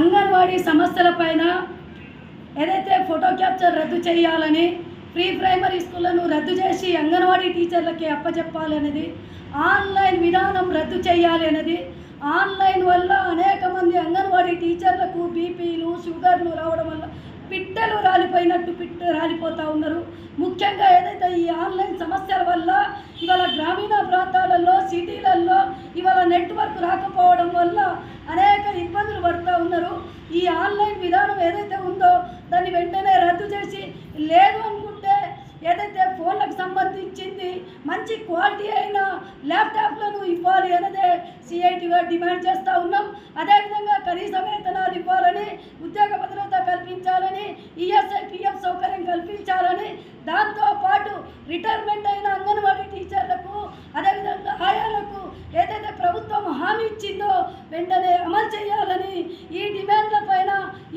అంగన్వాడీ సంస్థలపైన ఏదైతే photo capture రద్దు చేయాలని ప్రీ ప్రైమరీ స్కూళ్ళను రద్దు చేసి అంగన్వాడీ టీచర్లకి అప్పచెప్పాలి అనేది ఆన్లైన్ విధానం రద్దు చేయాలి అనేది ఆన్లైన్ వల్ల అనేక మంది అంగన్వాడీ టీచర్లకు బీపీలు షుగర్లు రావడం వల్ల పిట్టలు రాలిపోయినట్టు పిట్ట రాలిపోతూ ఉన్నారు. ముఖ్యంగా ఏదైతే ఈ ఆన్లైన్ సమస్యల వల్ల ఉన్నారు. ఈ ఆన్లైన్ విధానం ఏదైతే ఉందో దాన్ని వెంటనే రద్దు చేసి లేదు అనుకుంటే ఏదైతే ఫోన్లకు సంబంధించింది మంచి క్వాలిటీ అయిన ల్యాప్టాప్లను ఇవ్వాలి అనేదే సిఐటిగా డిమాండ్ చేస్తూ ఉన్నాం. అదేవిధంగా కనీస వేతనాలు ఇవ్వాలని ఉద్యోగ భద్రత కల్పించాలని ఈఎస్ఐ పిఎఫ్ సౌకర్యం కల్పించాలని దాంతోపాటు రిటైర్మెంట్ అయిన అంగన్వాడీ టీచర్లకు అదేవిధంగా ఆయాలకు ఏదైతే ప్రభుత్వం హామీ ఇచ్చిందో వెంటనే అమలు చేయాలని ఈ డిమాండ్ల పైన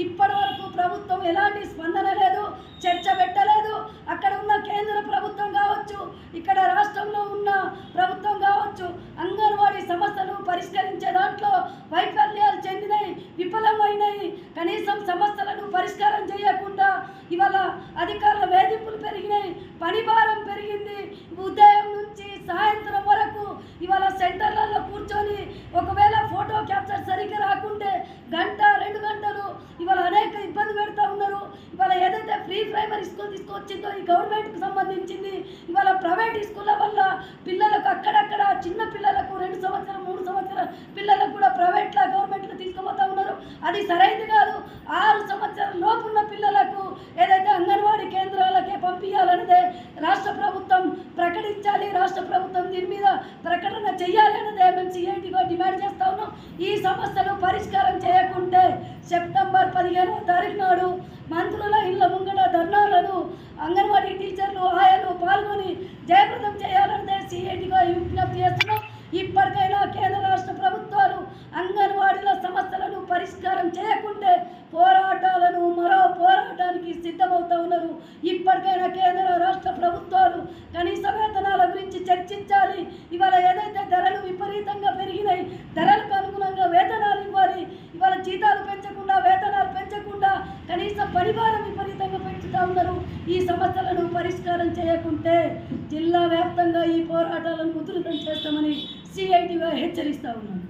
ఇప్పటి వరకు ప్రభుత్వం ఎలాంటి స్పందన లేదు చర్చ పెట్టలేదు అక్కడ ఉన్న కేంద్ర ప్రభుత్వం కావచ్చు ఇక్కడ రాష్ట్రంలో ఉన్న ప్రభుత్వం కావచ్చు అంగన్వాడీ సమస్యలు పరిష్కరించే దాంట్లో వైఫల్యాలు చెందినాయి విఫలమైనాయి కనీసం సమస్యలను పరిష్కారం చేయకుండా ఇవాళ అధికారుల వేధింపులు పెరిగినాయి పని భారం పెరిగింది ఉదయం నుంచి సాయంత్రం వరకు ఇవాళ సెంటర్లలో కూర్చొని ఒకవేళ ఫోటో క్యాప్చర్ సరిగ్గా రాకుంటే గంట రెండు గంటలు ఇవాళ అనేక ఇబ్బంది పెడతా ఉన్నారు ఇవాళ ఏదైతే ప్రీ ప్రైమరీ స్కూల్ తీసుకొచ్చిందో ఈ గవర్నమెంట్కి సంబంధించింది. ఇవాళ ప్రైవేట్ స్కూళ్ళ వల్ల పిల్లలకు అక్కడక్కడ చిన్న పిల్లలకు రెండు సంవత్సరం మూడు సంవత్సరాల పిల్లలకు కూడా ప్రైవేట్లో గవర్నమెంట్లో తీసుకుపోతా ఉన్నారు. అది సరైనది కాదు. ఆరు సంవత్సరాల లోపు ఉన్న పిల్లలకు ఏదైతే అంగన్వాడీ కేంద్రాలకే పంపించాలన్నదే రాష్ట్ర ప్రభుత్వం ప్రకటించాలి రాష్ట్ర ప్రభుత్వం దీని మీద ప్రకటన చేయాలి అన్నదే మేము సిఐటిగా డిమాండ్ చేస్తా ఉన్నాం. ఈ సమస్యలు పరిష్కారం చేయకుంటే సెప్టెంబర్ పదిహేనవ తారీఖు నాడు అంగన్వాడీ టీచర్లు ఆయాలు పాల్గొని జయప్రదం చేయాలన్నదే సిఐటిగా విజ్ఞప్తి చేస్తున్నాం. ఇప్పటికైనా కేంద్ర రాష్ట్ర ప్రభుత్వాలు అంగన్వాడీల సమస్యలను పరిష్కారం చేయకుంటే పోరాటాలను మరో పోరాటానికి సిద్ధమవుతా ఉన్నారు. ఇప్పటికైనా కేంద్ర రాష్ట్ర ప్రభుత్వాలు కనీస వేతనాల గురించి చర్చించాలి. ఇవాళ ఏదైతే ధరలు విపరీతంగా పెరిగినాయి ధరలకు అనుగుణంగా వేతనాలు ఇవ్వాలి. ఇవాళ జీతాలు పెంచకుండా వేతనాలు పెంచకుండా కనీసం పరిభారం ఉన్నారు ఈ సమస్యలను పరిష్కారం చేయకుంటే జిల్లా వ్యాప్తంగా ఈ పోరాటాలను ఉధృతం చేస్తామని సిఐటిగా హెచ్చరిస్తా ఉన్నాను.